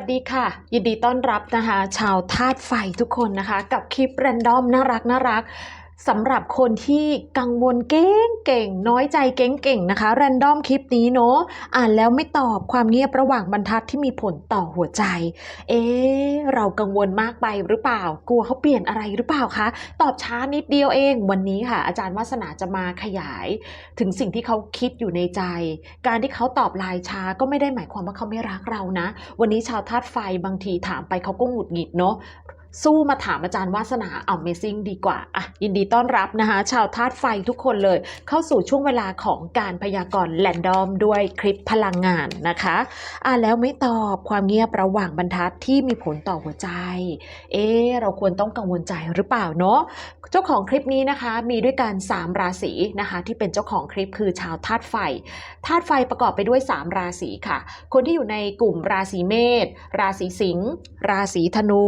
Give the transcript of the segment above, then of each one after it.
สวัสดีค่ะ ยินดีต้อนรับนะคะ ชาวธาตุไฟทุกคนนะคะ กับคลิปแรนดอมน่ารักน่ารัก สำหรับคนที่กังวลเก่งเก่ง น้อยใจเก่งเก่งนะคะ แรนดอมคลิปนี้เนาะอ่านแล้วไม่ตอบความเงียบระหว่างบรรทัดที่มีผลต่อหัวใจ เอ๊ะเรากังวลมากไปหรือเปล่า กลัวเขาเปลี่ยนอะไรหรือเปล่าคะ ตอบช้านิดเดียวเอง วันนี้ค่ะ อาจารย์วาสนาจะมาขยาย ถึงสิ่งที่เขาคิดอยู่ในใจ การที่เขาตอบลน์ช้าก็ไม่ได้หมายความว่าเขาไม่รักเรานะ วันนี้ชาวธาตุไฟบางทีถามไปเขาก็หงุดหงิดเนาะ สู้มาถามอาจารย์วาสนา Amazing ดีกว่าอะยินดีต้อนรับนะคะ ชาวธาตุไฟทุกคนเลย เข้าสู่ช่วงเวลาของการพยากรณ์แรนดอมด้วยคลิปพลังงานนะคะอะแล้วไม่ตอบความเงียบระหว่างบรรทัดที่มีผลต่อหัวใจ เอ๊เราควรต้องกังวลใจหรือเปล่าเนาะเจ้าของคลิปนี้นะคะ มีด้วยกัน 3 ราศีนะคะ ที่เป็นเจ้าของคลิปคือชาวธาตุไฟธาตุไฟประกอบไปด้วย 3 ราศีค่ะ คนที่อยู่ในกลุ่มราศีเมษราศีสิงห์ราศีธนู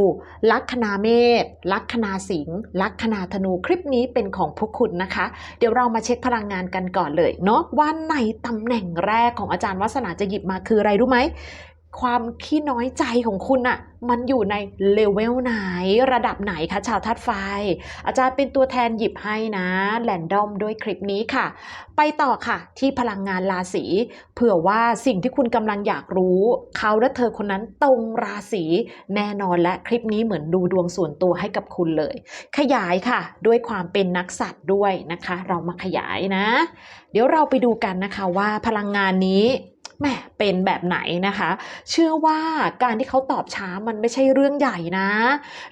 ลัคนาเมษลัคนาสิงห์ลัคนาธนูคลิปนี้เป็นของพวกคุณนะคะ เดี๋ยวเรามาเช็คพลังงานกันก่อนเลยเนาะว่าในตำแหน่งแรกของอาจารย์วัฒนาจะหยิบมาคืออะไรรู้ไหม ความขี้น้อยใจของคุณอะมันอยู่ในเลเวลไหนระดับไหนคะชาวธาตุไฟ อาจารย์เป็นตัวแทนหยิบให้นะแรนดอมด้วยคลิปนี้ค่ะ ไปต่อค่ะ ที่พลังงานราศีเผื่อว่าสิ่งที่คุณกำลังอยากรู้ เขาและเธอคนนั้นตรงราศีแน่นอนและคลิปนี้เหมือนดูดวงส่วนตัวให้กับคุณเลย ขยายค่ะ ด้วยความเป็นนักสัตว์ด้วยนะคะ เรามาขยายนะ เดี๋ยวเราไปดูกันนะคะว่าพลังงานนี้ แหมเป็นแบบไหนนะคะ เชื่อว่าการที่เขาตอบช้ามันไม่ใช่เรื่องใหญ่นะ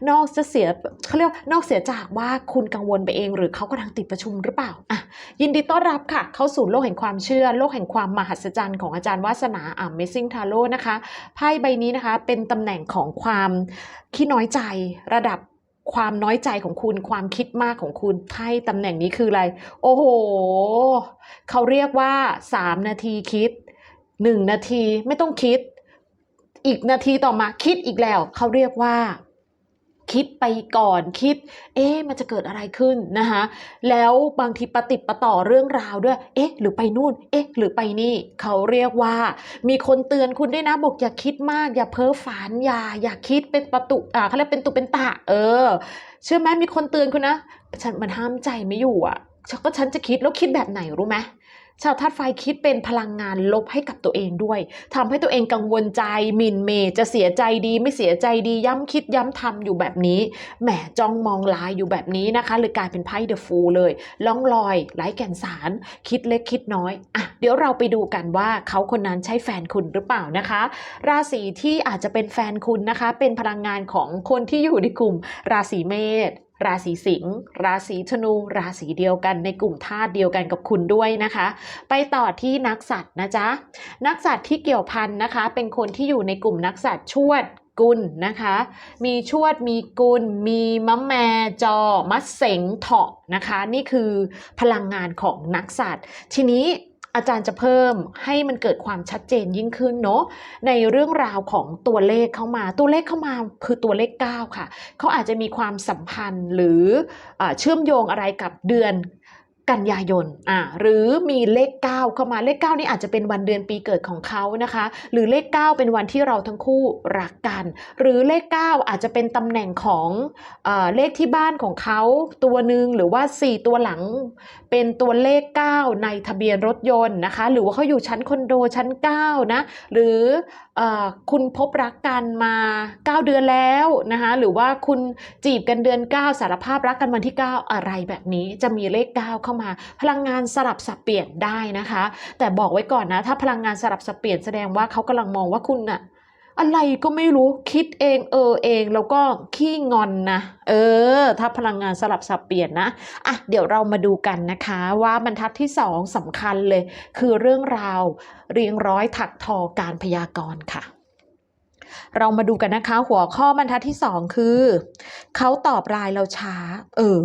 นอกจะเสียเขาเรียกนอกเสียจากว่าคุณกังวลไปเอง หรือเขากำลังติดประชุมหรือเปล่าอะยินดีต้อนรับค่ะ เข้าสู่โลกแห่งความเชื่อ โลกแห่งความมหัศจรรย์ของอาจารย์วาสนาอ่า Amazing Tarot นะคะไพ่ใบนี้นะคะ เป็นตำแหน่งของความขี้น้อยใจระดับความน้อยใจของคุณความคิดมากของคุณไพ่ตำแหน่งนี้คืออะไร โอ้โห เขาเรียกว่า 3 นาทีคิด 1นาทีไม่ต้องคิด อีกนาทีต่อมาคิดอีกแล้ว เขาเรียกว่า คิดไปก่อนคิด เอ๊ะมันจะเกิดอะไรขึ้นนะคะแล้วบางทีประติดประต่อเรื่องราวด้วย เอ๊ะ หรือไปนู่น เอ๊ะ หรือไปนี่ เขาเรียกว่า มีคนเตือนคุณด้วยนะบอกอย่าคิดมาก อย่าเพ้อฝันอย่า อย่าคิดเป็นประตูอ่าเขาเรียกเป็นตุเป็นตะเออ เชื่อไหมมีคนเตือนคุณนะฉันมันห้ามใจไม่อยู่อะก็ฉันจะคิดแล้วคิดแบบไหนรู้ไหม ชาวธาตุไฟคิดเป็นพลังงานลบให้กับตัวเองด้วยทำให้ตัวเองกังวลใจมินเมย์จะเสียใจดีไม่เสียใจดีย้ำคิดย้ำทำอยู่แบบนี้แหมจ้องมองลายอยู่แบบนี้นะคะเลยกลายเป็นไพ่เดอะฟูลเลยล่องลอยไร้แก่นสาร คิดเล็กคิดน้อยอะเดี๋ยวเราไปดูกันว่าเขาคนนั้นใช่แฟนคุณหรือเปล่านะคะ ราศีที่อาจจะเป็นแฟนคุณนะคะ เป็นพลังงานของคนที่อยู่ในกลุ่มราศีเมษ ราศีสิงห์ราศีธนู ราศีเดียวกันในกลุ่มธาตุเดียวกันกับคุณด้วยนะคะ ไปต่อที่นักสัตว์นะจ๊ะนักสัตว์ที่เกี่ยวพันนะคะ เป็นคนที่อยู่ในกลุ่มนักสัตว์ชวดกุลนะคะ มีชวด มีกุล มีมะแมจอ มัดเสงเถาะนะคะ นี่คือพลังงานของนักสัตว์ ทีนี้ อาจารย์จะเพิ่มให้มันเกิดความชัดเจนยิ่งขึ้นเนาะในเรื่องราวของตัวเลขเข้ามาตัวเลขเข้ามาคือตัวเลข 9 ค่ะ เขาอาจจะมีความสัมพันธ์หรืออเชื่อมโยงอะไรกับเดือน กันยายนอ่าหรือมีเลข 9 เข้ามาเลข 9 นี่อาจจะเป็นวันเดือนปีเกิดของเขานะคะ หรือเลข 9 เป็นวันที่เราทั้งคู่รักกัน หรือเลข 9 อาจจะเป็นตำแหน่งของเออเลขที่บ้านของเขาตัวหนึ่งหรือว่า 4 ตัวหลัง เป็นตัวเลข 9 ในทะเบียนรถยนต์นะคะ หรือว่าเขาอยู่ชั้นคอนโดชั้น 9 นะ หรือเออ คุณพบรักกันมา 9 เดือนแล้วนะคะหรือว่าคุณจีบกันเดือน 9 สารภาพรักกันวันที่ 9 อะไรแบบนี้จะมีเลข 9 เข้ามา พลังงานสลับสับเปลี่ยนได้นะคะ แต่บอกไว้ก่อนนะ ถ้าพลังงานสลับสับเปลี่ยนแสดงว่าเขากำลังมองว่าคุณน่ะ อะไรก็ไม่รู้คิดเองเออเองแล้วก็ขี้งอนนะเออ ถ้าพลังงานสลับสับเปลี่ยนนะอะเดี๋ยวเรามาดูกันนะคะว่าบรรทัดที่สองสำคัญเลย คือเรื่องราวเรียงร้อยถักทอการพยากรณ์ค่ะเรามาดูกันนะคะ หัวข้อบรรทัดที่สองคือเขาตอบไลน์เราช้า เออ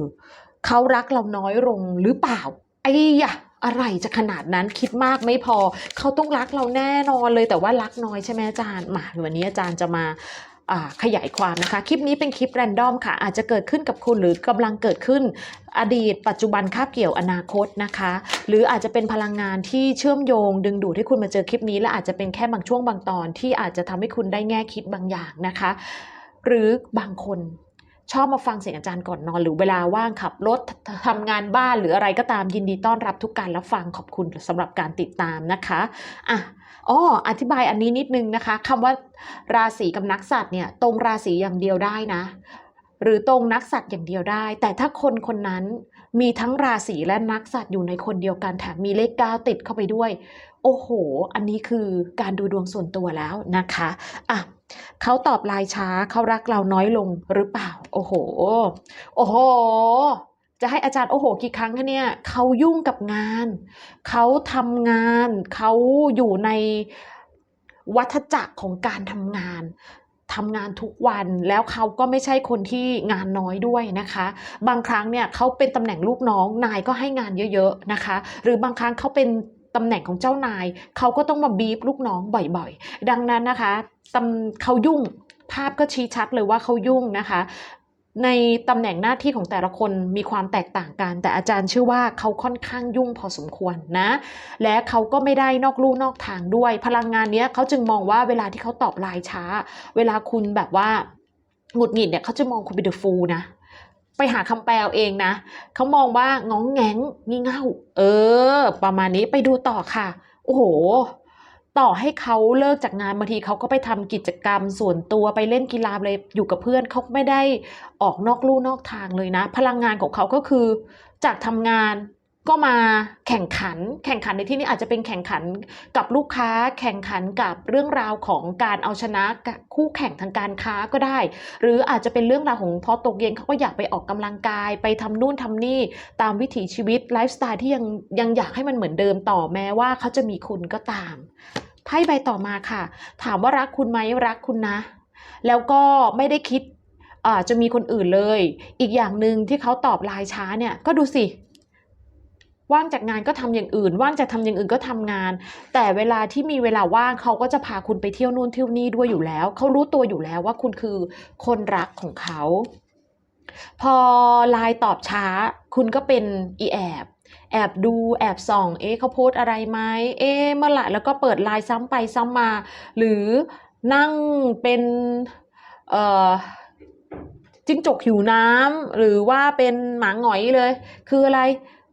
เขารักเราน้อยลงหรือเปล่าไอ้ยะ อะไรจะขนาดนั้นคิดมากไม่พอ เขาต้องรักเราแน่นอนเลยแต่ว่ารักน้อยใช่ไหมอาจารย์มาวันนี้อาจารย์จะมาขยายความนะคะ คลิปนี้เป็นคลิปแรนดอมค่ะ อาจจะเกิดขึ้นกับคุณหรือกำลังเกิดขึ้น อดีต ปัจจุบันคาบเกี่ยวอนาคตนะคะ หรืออาจจะเป็นพลังงานที่เชื่อมโยง ดึงดูดให้คุณมาเจอคลิปนี้ และอาจจะเป็นแค่บางช่วงบางตอนที่อาจจะทำให้คุณได้แง่คิดบางอย่างนะคะ หรือบางคน ชอบมาฟังเสียงอาจารย์ก่อนนอน หรือเวลาว่างขับรถทำงานบ้านหรืออะไรก็ตามยินดีต้อนรับทุกการรับฟังขอบคุณสำหรับการติดตามนะคะอะอ๋ออธิบายอันนี้นิดนึงนะคะคำว่าราศีกับนักสัตว์เนี่ยตรงราศีอย่างเดียวได้นะ หรือตรงนักสัตว์อย่างเดียวได้ แต่ถ้าคนคนนั้น มีทั้งราศีและนักสัตว์อยู่ในคนเดียวกันแถมมีเลขเก้าติดเข้าไปด้วย โอ้โห อันนี้คือการดูดวงส่วนตัวแล้วนะคะอะเขาตอบลายช้าเขารักเราน้อยลงหรือเปล่า โอ้โห โอ้โห จะให้อาจารย์โอ้โหกี่ครั้งคะเนี่ยเขายุ่งกับงาน เขาทำงาน เขาอยู่ในวัฏจักรของการทำงาน ทำงานทุกวันแล้วเขาก็ไม่ใช่คนที่งานน้อยด้วยนะคะ บางครั้งเนี่ยเขาเป็นตำแหน่งลูกน้องนายก็ให้งานเยอะๆนะคะ หรือบางครั้งเขาเป็นตำแหน่งของเจ้านายเขาก็ต้องมาบีบลูกน้องบ่อยๆ ดังนั้นนะคะตำเขายุ่งภาพก็ชี้ชัดเลยว่าเขายุ่งนะคะ ในตำแหน่งหน้าที่ของแต่ละคนมีความแตกต่างกัน แต่อาจารย์เชื่อว่าเขาค่อนข้างยุ่งพอสมควรนะ และเขาก็ไม่ได้นอกลู่นอกทางด้วย พลังงานเนี้ยเขาจึงมองว่าเวลาที่เขาตอบไลน์ช้า เวลาคุณแบบว่าหงุดหงิดเนี่ยเขาจะมองคุณเป็นเดอะฟูลนะไปหาคำแปลเองนะ เขามองว่าง้องแงงงี่เง่า เออ ประมาณนี้ไปดูต่อค่ะ โอ้โห ต่อให้เขาเลิกจากงานบางทีเขาก็ไปทำกิจกรรมส่วนตัวไปเล่นกีฬาเลยอยู่กับเพื่อนเขาไม่ได้ออกนอกลู่นอกทางเลยนะ พลังงานของเขาก็คือจากทำงาน ก็มาแข่งขัน แข่งขันในที่นี้อาจจะเป็นแข่งขันกับลูกค้า แข่งขันกับเรื่องราวของการเอาชนะคู่แข่งทางการค้าก็ได้ หรืออาจจะเป็นเรื่องราวของพอตกเย็นเขาก็อยากไปออกกำลังกาย ไปทำนู่นทำนี่ตามวิถีชีวิตไลฟ์สไตล์ที่ยังยังอยากให้มันเหมือนเดิมต่อแม้ว่าเขาจะมีคุณก็ตามไพ่ใบต่อมาค่ะ ถามว่ารักคุณไหมรักคุณนะ แล้วก็ไม่ได้คิดจะมีคนอื่นเลย อีกอย่างหนึ่งที่เขาตอบลน์ช้าเนี่ยก็ดูสิ ว่างจากงานก็ทำอย่างอื่น ว่างจากทำอย่างอื่นก็ทำงาน แต่เวลาที่มีเวลาว่างเขาก็จะพาคุณไปเที่ยวนู่นเที่ยวนี่ด้วยอยู่แล้ว เขารู้ตัวอยู่แล้วว่าคุณคือคนรักของเขา พอไลน์ตอบช้า คุณก็เป็นอีแอบแอบดูแอบส่อง เอ๊ะเขาโพสอะไรไหมเอ๊ะเมื่อไหร่แล้วก็เปิดไลน์ซ้ำไปซ้ำมา หรือนั่งเป็นเอ่อจิ้งจกหิวน้ำหรือว่าเป็นหมาหงอยเลย คืออะไร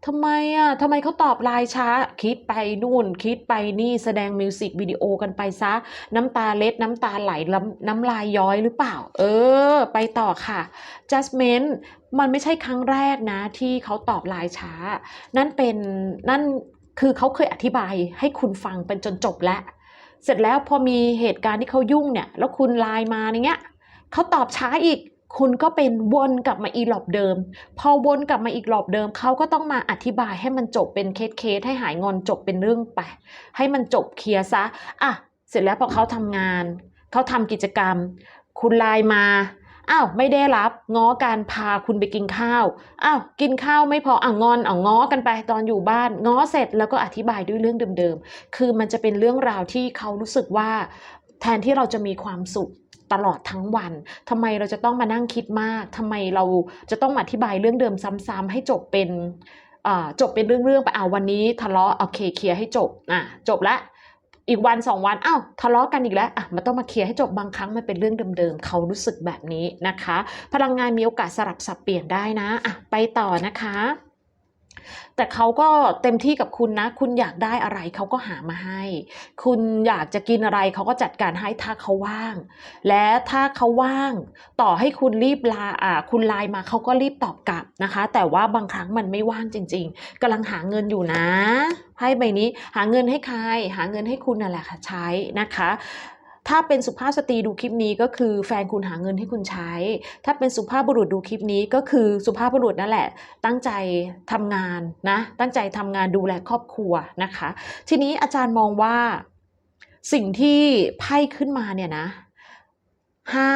ทำไมอะทำไมเขาตอบไลน์ช้า คิดไปนู่น คิดไปนี่แสดงมิวสิกวิดีโอกันไปซะ น้ำตาเล็ดน้ำตาไหลน้ำน้ำลายย้อยหรือเปล่า เออ ไปต่อค่ะ Justment มันไม่ใช่ครั้งแรกนะ ที่เขาตอบไลน์ช้า นั่นเป็นนั่นคือเขาเคยอธิบายให้คุณฟังเป็นจนจบแล้ว เสร็จแล้วพอมีเหตุการณ์ที่เขายุ่งเนี่ย แล้วคุณไลน์มาอย่างเงี้ยเขาตอบช้าอีก คุณก็เป็นวนกลับมาอีหลอบเดิม พอวนกลับมาอีกรอบเดิมเขาก็ต้องมาอธิบายให้มันจบเป็นเคสเคสให้หายงอนจบเป็นเรื่องไป ให้มันจบเคลียร์ซะอะเสร็จแล้วพอเขาทำงานเขาทำกิจกรรม คุณไลน์มาอ้าวไม่ได้รับง้อการพาคุณไปกินข้าวอ้าวกินข้าวไม่พออะงอนอะง้อกันไปตอนอยู่บ้าน ง้อเสร็จแล้วก็อธิบายด้วยเรื่องเดิมๆ คือมันจะเป็นเรื่องราวที่เขารู้สึกว่า แทนที่เราจะมีความสุข ตลอดทั้งวันทำไมเราจะต้องมานั่งคิดมากทำไมเราจะต้องอธิบายเรื่องเดิมซ้ำๆให้จบเป็นอ่าจบเป็นเรื่องๆไปเอาวันนี้ทะเลาะโอเคเคลียร์ให้จบอะจบละอีกวันสองวันอ้าวทะเลาะกันอีกแล้วอะมันต้องมาเคลียร์ให้จบบางครั้งมันเป็นเรื่องเดิมๆเขารู้สึกแบบนี้นะคะ พลังงานมีโอกาสสลับสับเปลี่ยนได้นะอะไปต่อนะคะ แต่เขาก็เต็มที่กับคุณนะ คุณอยากได้อะไรเขาก็หามาให้ คุณอยากจะกินอะไรเขาก็จัดการให้ถ้าเขาว่าง และถ้าเขาว่าง ต่อให้คุณรีบลาอ่าคุณไลน์มาเขาก็รีบตอบกลับนะคะ แต่ว่าบางครั้งมันไม่ว่างจริง ๆกำลังหาเงินอยู่นะไพ่ใบนี้หาเงินให้ใคร หาเงินให้คุณนั่นแหละค่ะใช้นะคะ ถ้าเป็นสุภาพสตรีดูคลิปนี้ก็คือแฟนคุณหาเงินให้คุณใช้ ถ้าเป็นสุภาพบุรุษดูคลิปนี้ก็คือสุภาพบุรุษนั่นแหละ ตั้งใจทำงานนะ ตั้งใจทำงานดูแลครอบครัวนะคะ ทีนี้อาจารย์มองว่าสิ่งที่ไพ่ขึ้นมาเนี่ยนะห้า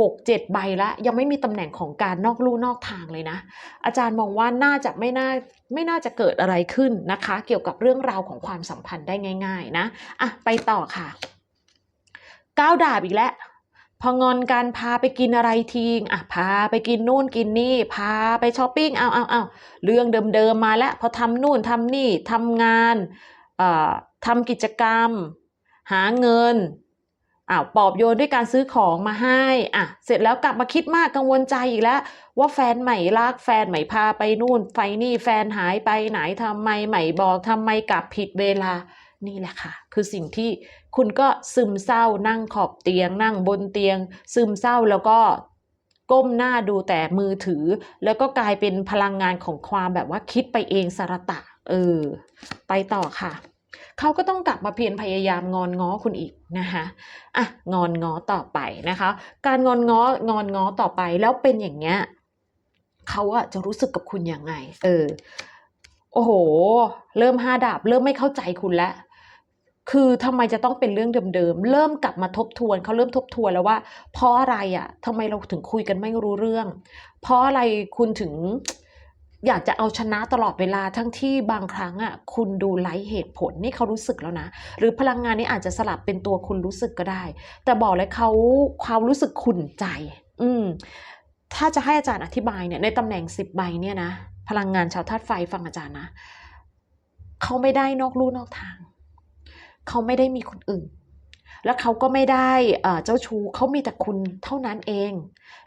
หกเจ็ดใบละยังไม่มีตำแหน่งของการนอกลู่นอกทางเลยนะ อาจารย์มองว่าน่าจะไม่น่าไม่น่าจะเกิดอะไรขึ้นนะคะ เกี่ยวกับเรื่องราวของความสัมพันธ์ได้ง่าย ๆ นะอะไปต่อค่ะ ก้าวดาบอีกแล้วพองอนกันพาไปกินอะไรทีงอะพาไปกินนู่นกินนี่ พาไปช้อปปิ้งเอาเอาเอาเรื่องเดิมๆมาแล้วพอทำนู่นทำนี่ทำงานเอ่อทำกิจกรรม หาเงินอ้าวปอบโยนด้วยการซื้อของมาให้อะเสร็จแล้วกลับมาคิดมากกังวลใจอีกแล้ว ว่าแฟนใหม่รักแฟนใหม่พาไปนู่นไฟนี่แฟนหายไปไหนทำไมใหม่บอกทำไมกลับผิดเวลา นี่แหละค่ะ คือสิ่งที่คุณก็ซึมเศร้านั่งขอบเตียง นั่งบนเตียง ซึมเศร้าแล้วก็ก้มหน้าดูแต่มือถือ แล้วก็กลายเป็นพลังงานของความแบบว่าคิดไปเองสารตะ เออ ไปต่อค่ะ เขาก็ต้องกลับมาเพียรพยายามงอนง้อคุณอีกนะคะอะงอนง้อต่อไปนะคะ การงอนง้องอนง้อต่อไปแล้วเป็นอย่างเงี้ยเขาอะจะรู้สึกกับคุณยังไง เออ โอ้โห เริ่มห้าดาบ เริ่มไม่เข้าใจคุณแล้ว คือทำไมจะต้องเป็นเรื่องเดิมๆ เริ่มกลับมาทบทวนเขาเริ่มทบทวนแล้วว่า เพราะอะไรอะทำไมเราถึงคุยกันไม่รู้เรื่อง เพราะอะไรคุณถึงอยากจะเอาชนะตลอดเวลาทั้งที่บางครั้งอะคุณดูไร้เหตุผลนี่เขารู้สึกแล้วนะ หรือพลังงานนี้อาจจะสลับเป็นตัวคุณรู้สึกก็ได้ แต่บอกเลยเขาความรู้สึกขุ่นใจ อืมถ้าจะให้อาจารย์อธิบายเนี่ยในตำแหน่งสิบใบเนี่ยนะพลังงานชาวธาตุไฟฟังอาจารย์นะเขาไม่ได้นอกลู่นอกทาง เขาไม่ได้มีคนอื่น แล้วเขาก็ไม่ได้เจ้าชู้เขามีแต่คุณเท่านั้นเอง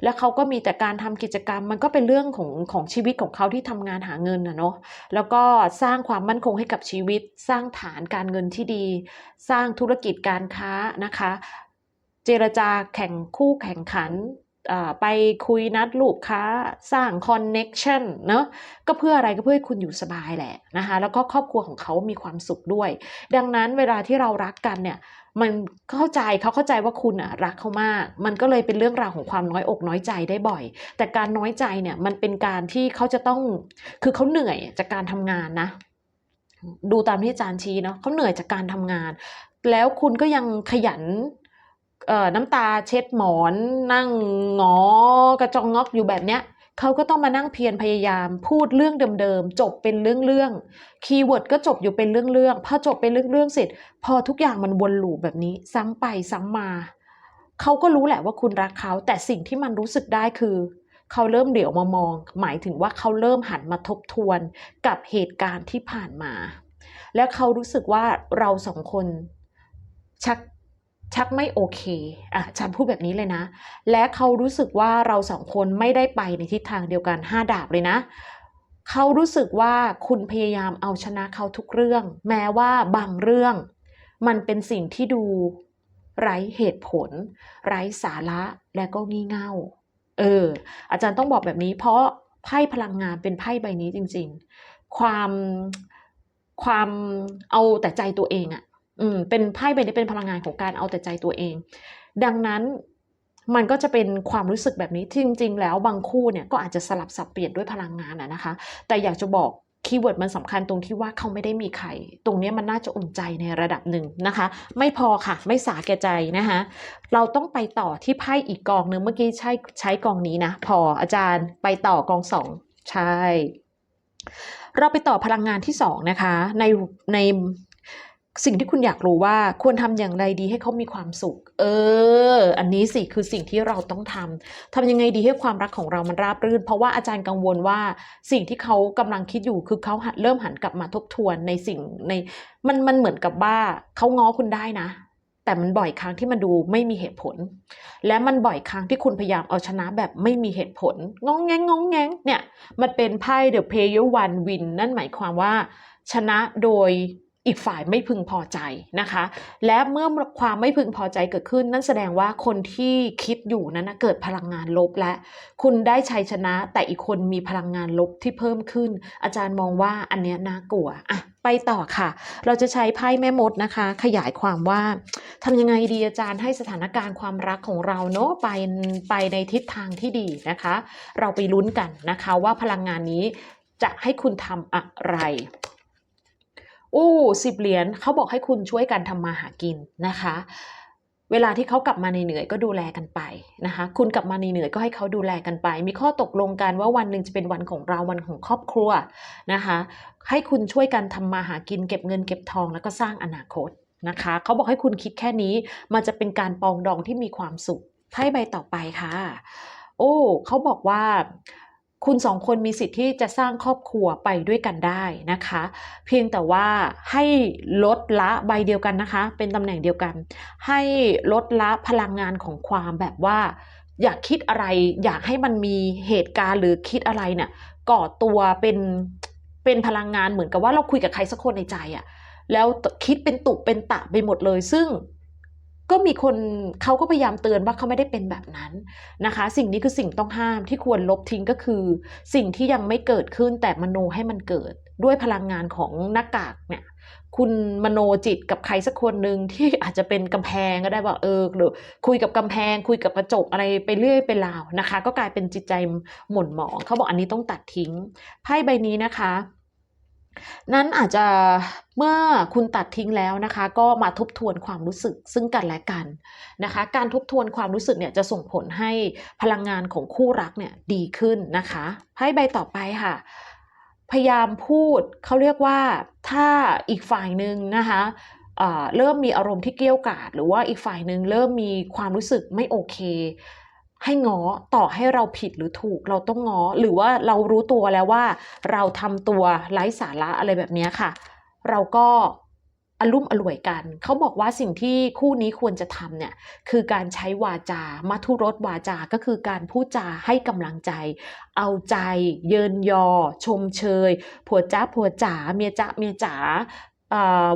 แล้วเขาก็มีแต่การทำกิจกรรม มันก็เป็นเรื่องของของชีวิตของเขาที่ทำงานหาเงินนะเนาะแล้วก็สร้างความมั่นคงให้กับชีวิต สร้างฐานการเงินที่ดี สร้างธุรกิจการค้านะคะ เจรจาแข่งคู่แข่งขัน ไปคุยนัดลูกค้าสร้างคอนเน็กชันเนาะก็เพื่ออะไรก็เพื่อให้คุณอยู่สบายแหละนะคะแล้วก็ครอบครัวของเขามีความสุขด้วย ดังนั้นเวลาที่เรารักกันเนี่ยมันเข้าใจเขาเข้าใจว่าคุณอะรักเขามาก มันก็เลยเป็นเรื่องราวของความน้อยอกน้อยใจได้บ่อย แต่การน้อยใจเนี่ยมันเป็นการที่เขาจะต้องคือเขาเหนื่อยจากการทำงานนะ ดูตามที่อาจารย์ชี้เนาะเขาเหนื่อยจากการทำงาน แล้วคุณก็ยังขยัน น้ำตาเช็ดหมอนนั่งงอกระจองงอกอยู่แบบเนี้ยเขาก็ต้องมานั่งเพียรพยายาม พูดเรื่องเดิมๆจบเป็นเรื่องๆคีย์เวิร์ดก็จบอยู่เป็นเรื่องๆพอจบเป็นเรื่องๆเสร็จ พอทุกอย่างมันวนลูปแบบนี้ ซ้ำไปซ้ำมาเขาก็รู้แหละว่าคุณรักเขา แต่สิ่งที่มันรู้สึกได้คือเขาเริ่มเดี๋ยวมามอง หมายถึงว่าเขาเริ่มหันมาทบทวนกับเหตุการณ์ที่ผ่านมา แล้วเขารู้สึกว่าเราสองคนชัก ชักไม่โอเคอะฉันพูดแบบนี้เลยนะ และเขารู้สึกว่าเราสองคนไม่ได้ไปในทิศทางเดียวกันห้าดาบเลยนะเขารู้สึกว่าคุณพยายามเอาชนะเขาทุกเรื่อง แม้ว่าบางเรื่อง มันเป็นสิ่งที่ดูไร้เหตุผล ไร้สาระและก็งี่เง่า เออ อาจารย์ต้องบอกแบบนี้ เพราะไพ่พลังงานเป็นไพ่ใบนี้จริง ๆ ความความเอาแต่ใจตัวเองอะ่ะ อืมเป็นไพ่ใบนี้เป็นพลังงานของการเอาแต่ใจตัวเอง ดังนั้นมันก็จะเป็นความรู้สึกแบบนี้ที่จริง ๆ แล้วบางคู่เนี่ยก็อาจจะสลับสับเปลี่ยนด้วยพลังงานอะนะคะ แต่อยากจะบอกคีย์เวิร์ดมันสำคัญตรงที่ว่าเขาไม่ได้มีใคร ตรงนี้มันน่าจะอุ่นใจในระดับหนึ่งนะคะ ไม่พอค่ะ ไม่สาแก่ใจนะคะ เราต้องไปต่อที่ไพ่อีกกองหนึ่งเมื่อกี้ใช้ใช้กองนี้นะ พออาจารย์ไปต่อกองสองใช่ เราไปต่อพลังงานที่สองนะคะ ในใน สิ่งที่คุณอยากรู้ว่าควรทำอย่างไรดีให้เขามีความสุข เออ อันนี้สิคือสิ่งที่เราต้องทำทำยังไงดีให้ความรักของเรามันราบรื่น เพราะว่าอาจารย์กังวลว่าสิ่งที่เขากำลังคิดอยู่คือเขาเริ่มหันกลับมาทบทวนในสิ่งในมันมันเหมือนกับว่าเขาง้อคุณได้นะ แต่มันบ่อยครั้งที่มันดูไม่มีเหตุผล และมันบ่อยครั้งที่คุณพยายามเอาชนะแบบไม่มีเหตุผลงองแงงงองแงงเนี่ยมันเป็นไพ่ The Player One Win นั่นหมายความว่าชนะโดย อีกฝ่ายไม่พึงพอใจนะคะ และเมื่อความไม่พึงพอใจเกิดขึ้น นั่นแสดงว่าคนที่คิดอยู่นั้นนะเกิดพลังงานลบและ คุณได้ชัยชนะ แต่อีกคนมีพลังงานลบที่เพิ่มขึ้น อาจารย์มองว่าอันเนี้ยน่ากลัวอะไปต่อค่ะ เราจะใช้ไพ่แม่มดนะคะ ขยายความว่าทำยังไงดีอาจารย์ให้สถานการณ์ความรักของเราเนาะไปไปในทิศทางที่ดีนะคะ เราไปลุ้นกันนะคะว่าพลังงานนี้จะให้คุณทำอะไร อู้สิบเหรียญเขาบอกให้คุณช่วยกันทำมาหากินนะคะ เวลาที่เขากลับมาเหนื่อยก็ดูแลกันไปนะคะ คุณกลับมาเหนื่อยก็ให้เขาดูแลกันไป มีข้อตกลงกันว่าวันหนึ่งจะเป็นวันของเราวันของครอบครัวนะคะ ให้คุณช่วยกันทำมาหากินเก็บเงินเก็บทองแล้วก็สร้างอนาคตนะคะเขาบอกให้คุณคิดแค่นี้ มันจะเป็นการปองดองที่มีความสุขไพ่ใบต่อไปค่ะ โอ้เขาบอกว่า คุณสองคนมีสิทธิ์ที่จะสร้างครอบครัวไปด้วยกันได้นะคะ เพียงแต่ว่าให้ลดละใบเดียวกันนะคะ เป็นตำแหน่งเดียวกัน ให้ลดละพลังงานของความแบบว่า อยากคิดอะไร อยากให้มันมีเหตุการณ์หรือคิดอะไรเนี่ยก่อตัวเป็นเป็นพลังงานเหมือนกับว่าเราคุยกับใครสักคนในใจอะแล้วคิดเป็นตุเป็นตะไปหมดเลย ซึ่ง ก็มีคนเขาก็พยายามเตือนว่าเขาไม่ได้เป็นแบบนั้นนะคะ สิ่งนี้คือสิ่งต้องห้ามที่ควรลบทิ้งก็คือ สิ่งที่ยังไม่เกิดขึ้นแต่มโนให้มันเกิดด้วยพลังงานของหน้ากากเนี่ยคุณมโนจิตกับใครสักคนหนึ่งที่อาจจะเป็นกำแพงก็ได้ว่าเออหรือคุยกับกำแพง คุยกับกระจกอะไรไปเรื่อยไปราวนะคะ ก็กลายเป็นจิตใจหม่นหมองเขาบอกอันนี้ต้องตัดทิ้งไพ่ใบนี้นะคะ นั้นอาจจะเมื่อคุณตัดทิ้งแล้วนะคะ ก็มาทบทวนความรู้สึกซึ่งกันและกันนะคะ การทบทวนความรู้สึกเนี่ยจะส่งผลให้พลังงานของคู่รักเนี่ยดีขึ้นนะคะไพ่ใบต่อไปค่ะ พยายามพูดเขาเรียกว่าถ้าอีกฝ่ายหนึ่งนะคะเเริ่มมีอารมณ์ที่เกี้ยวกาดหรือว่าอีกฝ่ายหนึ่งเริ่มมีความรู้สึกไม่โอเค ให้ง้อต่อให้เราผิดหรือถูกเราต้องง้อหรือว่าเรารู้ตัวแล้วว่า เราทำตัวไร้สาระอะไรแบบนี้ค่ะ เราก็อารมุ่มอร่วยกัน เขาบอกว่าสิ่งที่คู่นี้ควรจะทำเนี่ย คือการใช้วาจามาทุรสวาจาก็คือการพูดจาให้กำลังใจ เอาใจ เยินยอ ชมเชย ผัวจ้าผัวจ๋าเมียจ้าเมียจ๋า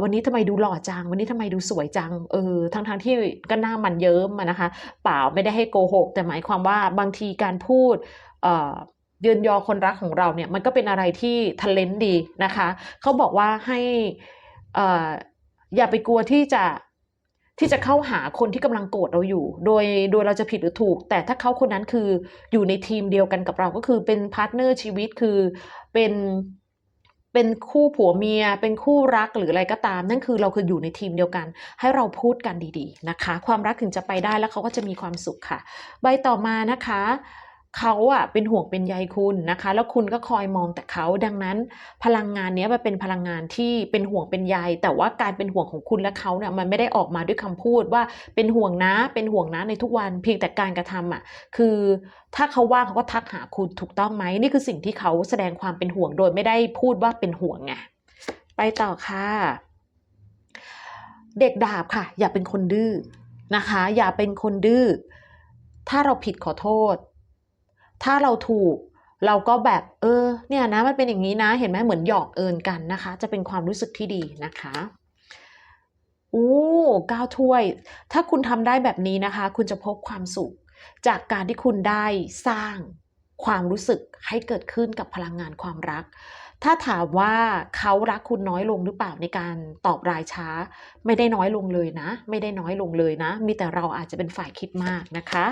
วันนี้ทำไมดูหล่อจัง วันนี้ทำไมดูสวยจัง เออ ทั้งๆที่ก็หน้ามันเยิ้มอะนะคะ เปล่าไม่ได้ให้โกหก แต่หมายความว่าบางทีการพูดเอ่อเยินยอคนรักของเราเนี่ย มันก็เป็นอะไรที่ทะเลนดีนะคะ เขาบอกว่าให้อออย่าไปกลัวที่จะที่จะเข้าหาคนที่กำลังโกรธเราอยู่ โดยโดยเราจะผิดหรือถูก แต่ถ้าเขาคนนั้นคืออยู่ในทีมเดียวกันกับเราก็คือเป็นพาร์ทเนอร์ชีวิตคือเป็น เป็นคู่ผัวเมีย เป็นคู่รักหรืออะไรก็ตาม นั่นคือเราคืออยู่ในทีมเดียวกัน ให้เราพูดกันดีๆนะคะ ความรักถึงจะไปได้แล้วเขาก็จะมีความสุขค่ะ ใบต่อมานะคะ เขาอะเป็นห่วงเป็นใยคุณนะคะ แล้วคุณก็คอยมองแต่เขาดังนั้น พลังงานเนี้ยมันเป็นพลังงานที่เป็นห่วงเป็นใยแต่ว่าการเป็นห่วงของคุณและเขาเนี่ยมันไม่ได้ออกมาด้วยคำพูดว่าเป็นห่วงนะเป็นห่วงนะในทุกวันเพียงแต่การกระทำอะคือถ้าเขาว่างเขาก็ทักหาคุณถูกต้องไหมนี่คือสิ่งที่เขาแสดงความเป็นห่วงโดยไม่ได้พูดว่าเป็นห่วงไงไปต่อค่ะ เด็กดาบค่ะ อย่าเป็นคนดื้อนะคะ อย่าเป็นคนดื้อถ้าเราผิดขอโทษ ถ้าเราถูกเราก็แบบเออเนี่ยนะมันเป็นอย่างนี้นะเห็นไหมเหมือนหยอกเอินกันนะคะ จะเป็นความรู้สึกที่ดีนะคะอู้ก้าวถ้วย ถ้าคุณทำได้แบบนี้นะคะ คุณจะพบความสุข จากการที่คุณได้สร้างความรู้สึกให้เกิดขึ้นกับพลังงานความรัก ถ้าถามว่าเขารักคุณน้อยลงหรือเปล่าในการตอบรายช้า ไม่ได้น้อยลงเลยนะ ไม่ได้น้อยลงเลยนะ มีแต่เราอาจจะเป็นฝ่ายคิดมากนะคะ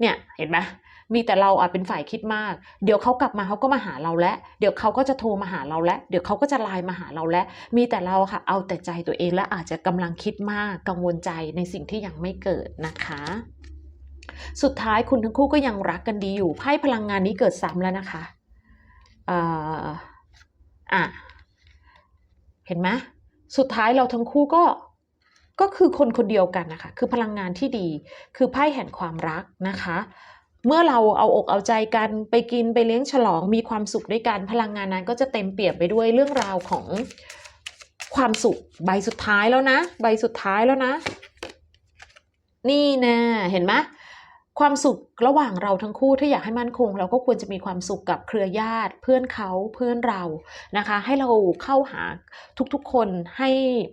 เนี่ยเห็นไหม มีแต่เราอาจเป็นฝ่ายคิดมาก เดี๋ยวเขากลับมาเขาก็มาหาเราแล้วเดี๋ยวเขาก็จะโทรมาหาเราแล้วเดี๋ยวเขาก็จะไลน์มาหาเราแล้วมีแต่เราค่ะ เอาแต่ใจตัวเองและอาจจะกำลังคิดมากกังวลใจในสิ่งที่ยังไม่เกิดนะคะสุดท้ายคุณทั้งคู่ก็ยังรักกันดีอยู่ไพ่พลังงานนี้เกิดซ้ำแล้วนะคะอ่าอะเห็นไหมสุดท้ายเราทั้งคู่ก็ก็คือคนคนเดียวกันนะคะ คือพลังงานที่ดี คือไพ่แห่งความรักนะคะ เมื่อเราเอาอกเอาใจกันไปกินไปเลี้ยงฉลองมีความสุขด้วยกัน พลังงานนั้นก็จะเต็มเปี่ยมไปด้วยเรื่องราวของความสุขใบสุดท้ายแล้วนะ ใบสุดท้ายแล้วนะ นี่นะเห็นไหมความสุข ระหว่างเราทั้งคู่ถ้าอยากให้มั่นคง เราก็ควรจะมีความสุขกับเครือญาติ เพื่อนเขาเพื่อนเรานะคะ ให้เราเข้าหาทุกๆคนให้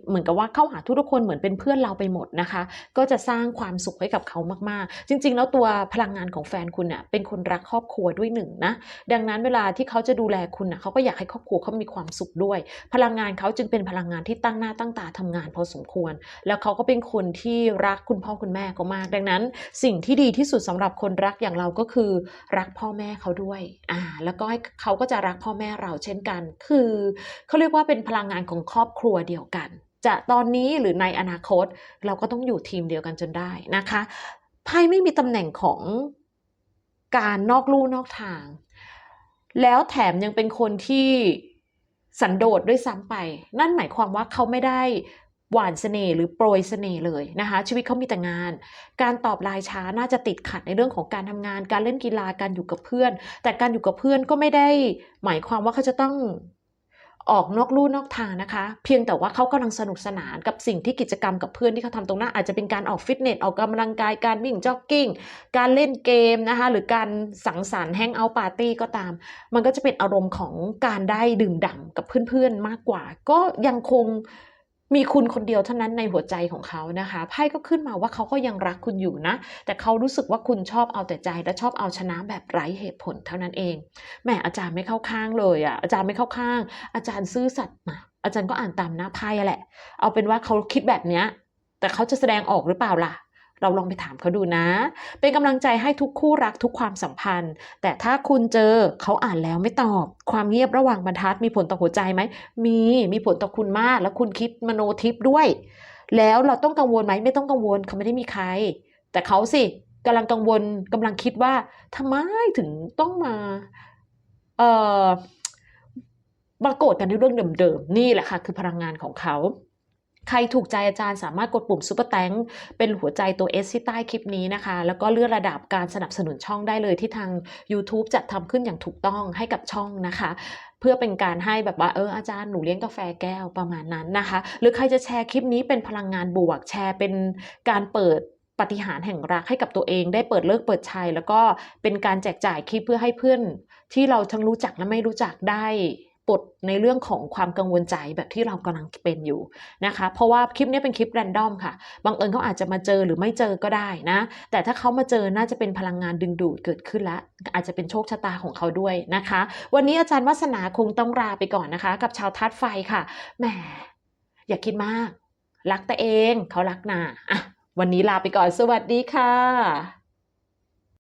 เหมือนกับว่าเข้าหาทุกๆคนเหมือนเป็นเพื่อนเราไปหมดนะคะ ก็จะสร้างความสุขให้กับเขามากๆ จริง ๆ แล้วตัวพลังงานของแฟนคุณเน่ยเป็นคนรักครอบครัวด้วยหนึ่งนะดังนั้นเวลาที่เขาจะดูแลคุณน่ะเขาก็อยากให้ครอบครัวเขามีความสุขด้วย พลังงานเขาจึงเป็นพลังงานที่ตั้งหน้าตั้งตาทำงานพอสมควร แล้วเขาก็เป็นคนที่รักคุณพ่อคุณแม่เขามาก ดังนั้น สิ่งที่ดีที่สุดสำหรับคนรักอย่างเราก็คือรักพ่อแม่เขาด้วยอ่าแล้วก็ให้เขาก็จะรักพ่อแม่เราเช่นกัน คือเขาเรียกว่าเป็นพลังงานของครอบครัวเดียวกัน จะตอนนี้หรือในอนาคต เราก็ต้องอยู่ทีมเดียวกันจนได้นะคะไพ่ไม่มีตำแหน่งของการนอกลู่นอกทาง แล้วแถมยังเป็นคนที่สันโดษด้วยซ้ำไป นั่นหมายความว่าเขาไม่ได้ หวานเสน่ห์หรือโปรยเสน่ห์เลยนะคะ ชีวิตเขามีแต่งาน การตอบไลน์ช้าน่าจะติดขัดในเรื่องของการทำงาน การเล่นกีฬาการอยู่กับเพื่อน แต่การอยู่กับเพื่อนก็ไม่ได้ หมายความว่าเขาจะต้องออกนอกลู่นอกทางนะคะ เพียงแต่ว่าเขากำลังสนุกสนานกับสิ่งที่กิจกรรมกับเพื่อนที่เขาทำตรงหน้าอาจจะเป็นการออกฟิตเนสออกกำลังกายการวิ่งจ็อกกิ้งการเล่นเกมนะคะหรือการสังสรรค์แฮงเอาท์ปาร์ตี้ก็ตาม มันก็จะเป็นอารมณ์ของการได้ดื่มด่ำกับเพื่อนๆมากกว่า ก็ยังคง มีคุณคนเดียวเท่านั้นในหัวใจของเขานะคะไพ่ก็ขึ้นมาว่าเขาก็ยังรักคุณอยู่นะ แต่เขารู้สึกว่าคุณชอบเอาแต่ใจและชอบเอาชนะแบบไร้เหตุผลเท่านั้นเองแหมอาจารย์ไม่เข้าข้างเลยอะอาจารย์ไม่เข้าข้าง อาจารย์ซื่อสัตย์นะอาจารย์ก็อ่านตามหน้าไพ่แหละ เอาเป็นว่าเขาคิดแบบเนี้ยแต่เขาจะแสดงออกหรือเปล่าล่ะ เราลองไปถามเขาดูนะ เป็นกำลังใจให้ทุกคู่รักทุกความสัมพันธ์ แต่ถ้าคุณเจอเขาอ่านแล้วไม่ตอบ ความเงียบระหว่างบรรทัดมีผลต่อหัวใจไหม มี มีผลต่อคุณมาก แล้วคุณคิดมโนทิพย์ด้วย แล้วเราต้องกังวลไหม ไม่ต้องกังวลเขาไม่ได้มีใคร แต่เขาสิกำลังกังวลกำลังคิดว่าทำไมถึงต้องมา เอ่อมาโกรธกันในเรื่องเดิมๆ นี่แหละค่ะ คือพลังงานของเขา ใครถูกใจอาจารย์สามารถกดปุ่มซุปเปอร์แตงเป็นหัวใจตัว S ที่ใต้คลิปนี้นะคะ แล้วก็เลื่อนระดับการสนับสนุนช่องได้เลยที่ทาง YouTube จัดทำขึ้นอย่างถูกต้องให้กับช่องนะคะ เพื่อเป็นการให้แบบว่าเอออาจารย์หนูเลี้ยงกาแฟแก้วประมาณนั้นนะคะ หรือใครจะแชร์คลิปนี้เป็นพลังงานบวกแชร์เป็นการเปิดปฏิหารแห่งรักให้กับตัวเองได้เปิดเลิกเปิดชัย แล้วก็เป็นการแจกจ่ายคลิปเพื่อให้เพื่อนที่เราทั้งรู้จักและไม่รู้จักได้ ปลดในเรื่องของความกังวลใจแบบที่เรากำลังเป็นอยู่นะคะ เพราะว่าคลิปนี้เป็นคลิปแรนดอมค่ะบังเอิญเขาอาจจะมาเจอหรือไม่เจอก็ได้นะ แต่ถ้าเขามาเจอน่าจะเป็นพลังงานดึงดูดเกิดขึ้นแล้วอาจจะเป็นโชคชะตาของเขาด้วยนะคะ วันนี้อาจารย์วัฒนาคงต้องลาไปก่อนนะคะ กับชาวทัดไฟค่ะแหมอย่าคิดมาก รักตัวเองเขารักนาอะวันนี้ลาไปก่อนสวัสดีค่ะ